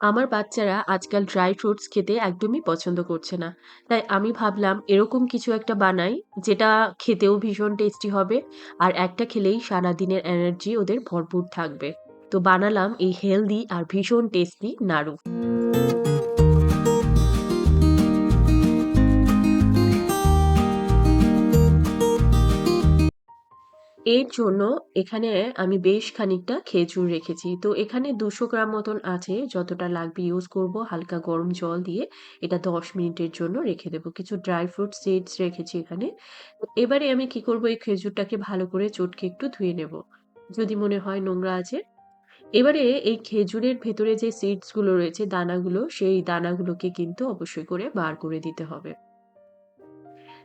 আমার বাচ্চারা আজকাল ড্রাই ফ্রুটস খেতে একদমই পছন্দ করছে না। তাই আমি ভাবলাম এরকম কিছু একটা বানাই, যেটা খেতেও ভীষণ টেস্টি হবে আর একটা খেলেই সারাদিনের এনার্জি ওদের ভরপুর থাকবে। তো বানালাম এই হেলদি আর ভীষণ টেস্টি নাড়ু। এর জন্য এখানে আমি বেশ খানিকটা খেজুর রেখেছি। তো এখানে দুশো গ্রাম মতন আছে, যতটা লাগবে ইউজ করব। হালকা গরম জল দিয়ে এটা ১০ মিনিটের জন্য রেখে দেব। কিছু ড্রাই ফ্রুট সিডস রেখেছি এখানে। এবারে আমি কি করব এই খেজুরটাকে ভালো করে চটকে একটু ধুয়ে নেব। যদি মনে হয় নোংরা আছে। এবারে এই খেজুরের ভেতরে যে সিডসগুলো রয়েছে, দানাগুলো, সেই দানাগুলোকে কিন্তু অবশ্যই করে বার করে দিতে হবে।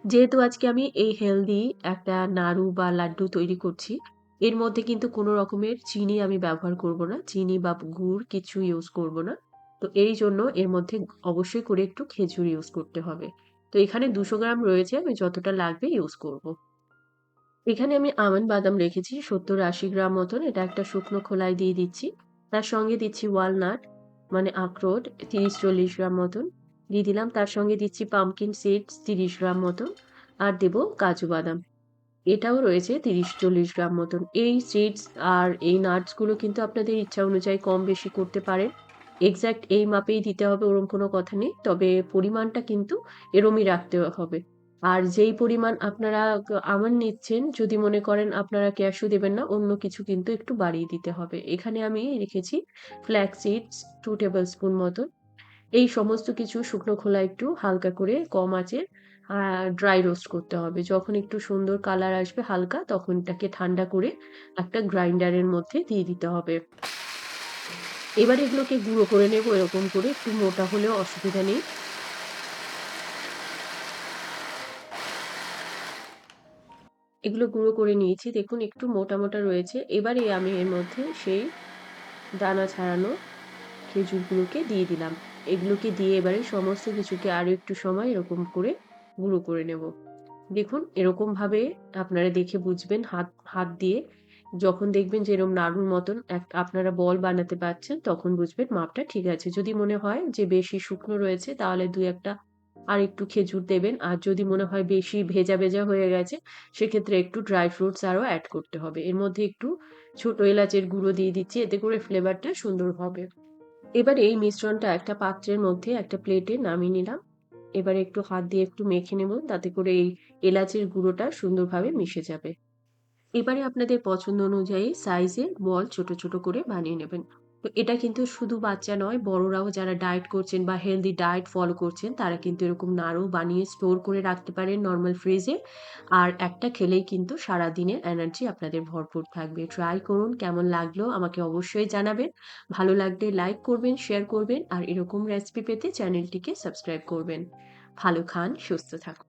যেহেতু আজকে আমি এই হেলদি একটা নাড়ু বা লাড্ডু তৈরি করছি, এর মধ্যে কিন্তু কোনো রকমের চিনি আমি ব্যবহার করব না। চিনি বা গুড় কিছু ইউজ করব না। তো এই জন্য এর মধ্যে অবশ্যই করে একটু খেজুর ইউজ করতে হবে। তো এখানে দুশো গ্রাম রয়েছে, আমি যতটা লাগবে ইউজ করব। এখানে আমি আমন্ড বাদাম রেখেছি ৭০-৮০ গ্রাম মতন। এটা একটা শুকনো খোলায় দিয়ে দিচ্ছি। তার সঙ্গে দিচ্ছি ওয়ালনাট মানে আখরোট ৩০-৪০ গ্রাম মতন। দিয়ে দিলাম। তার সঙ্গে দিচ্ছি পাম্পকিন সিডস ৩০ গ্রাম মতন। আর দেব কাজু বাদাম। এটাও রয়েছে ৩০-৪০ গ্রাম মতন। এই সিডস আর এই নাটসগুলো কিন্তু আপনাদের ইচ্ছা অনুযায়ী কম বেশি করতে পারেন। এক্স্যাক্ট এই মাপেই দিতে হবে ওরম কোনো কথা নেই। তবে পরিমাণটা কিন্তু এরমই রাখতে হবে। আর যেই পরিমাণ আপনারা আমার নিচ্ছেন, যদি মনে করেন আপনারা ক্যাশু দেবেন না, অন্য কিছু কিন্তু একটু বাড়িয়ে দিতে হবে। এখানে আমি রেখেছি flax seeds two tablespoon মতন। এই সমস্ত কিছু শুকনো খোলা একটু হালকা করে কম আঁচে ড্রাই রোস্ট করতে হবে। যখন একটু সুন্দর কালার আসবে হালকা, তখন এটাকে ঠান্ডা করে একটা গ্রাইন্ডারের মধ্যে দিয়ে দিতে হবে। এবার এগুলোকে গুঁড়ো করে নেব এরকম করে। একটু মোটা হলেও অসুবিধা নেই। এগুলো গুঁড়ো করে নিয়েছি। দেখুন একটু মোটা, মোটা রয়েছে। এবারে আমি এর মধ্যে সেই দানা ছাড়ানো খেজুরগুলোকে দিয়ে দিলাম। এগুলোকে দিয়ে এবারে সমস্ত কিছুকে আরও একটু সময় এরকম করে গুঁড়ো করে নেব। দেখুন এরকমভাবে আপনারা দেখে বুঝবেন হাত হাত দিয়ে যখন দেখবেন যে এরকম নাড়ুর মতন এক আপনারা বল বানাতে পারছেন, তখন বুঝবেন মাপটা ঠিক আছে। যদি মনে হয় যে বেশি শুকনো রয়েছে, তাহলে ২-১ টা আরেকটু খেজুর দেবেন। আর যদি মনে হয় বেশি ভেজা, ভেজা হয়ে গেছে, সেক্ষেত্রে একটু ড্রাই ফ্রুটস আরও অ্যাড করতে হবে। এর মধ্যে একটু ছোট এলাচের গুঁড়ো দিয়ে দিচ্ছি, এতে করে ফ্লেভারটা সুন্দর হবে। এবারে এই মিশ্রণটা একটা পাত্রের মধ্যে একটা প্লেটে নামিয়ে নিলাম। এবার একটু হাত দিয়ে একটু মেখে নেব, তাতে করে এই এলাচের গুঁড়োটা সুন্দরভাবে মিশে যাবে। এবারে আপনাদের পছন্দ অনুযায়ী সাইজে বল ছোট, ছোট করে বানিয়ে নেবেন। তো এটা কিন্তু শুধু বাচ্চা নয়, বড়রাও যারা ডায়েট করছেন বা হেলদি ডায়েট ফলো করছেন, তারা কিন্তু এরকম নাড়ু বানিয়ে স্টোর করে রাখতে পারেন নর্মাল ফ্রিজে। আর একটা খেলেই কিন্তু সারাদিনের এনার্জি আপনাদের ভরপুর থাকবে। ট্রাই করুন, কেমন লাগল আমাকে অবশ্যই জানাবেন। ভালো লাগলে লাইক করবেন, শেয়ার করবেন আর এরকম রেসিপি পেতে চ্যানেলটিকে সাবস্ক্রাইব করবেন। ভালো খান, সুস্থ থাকুন।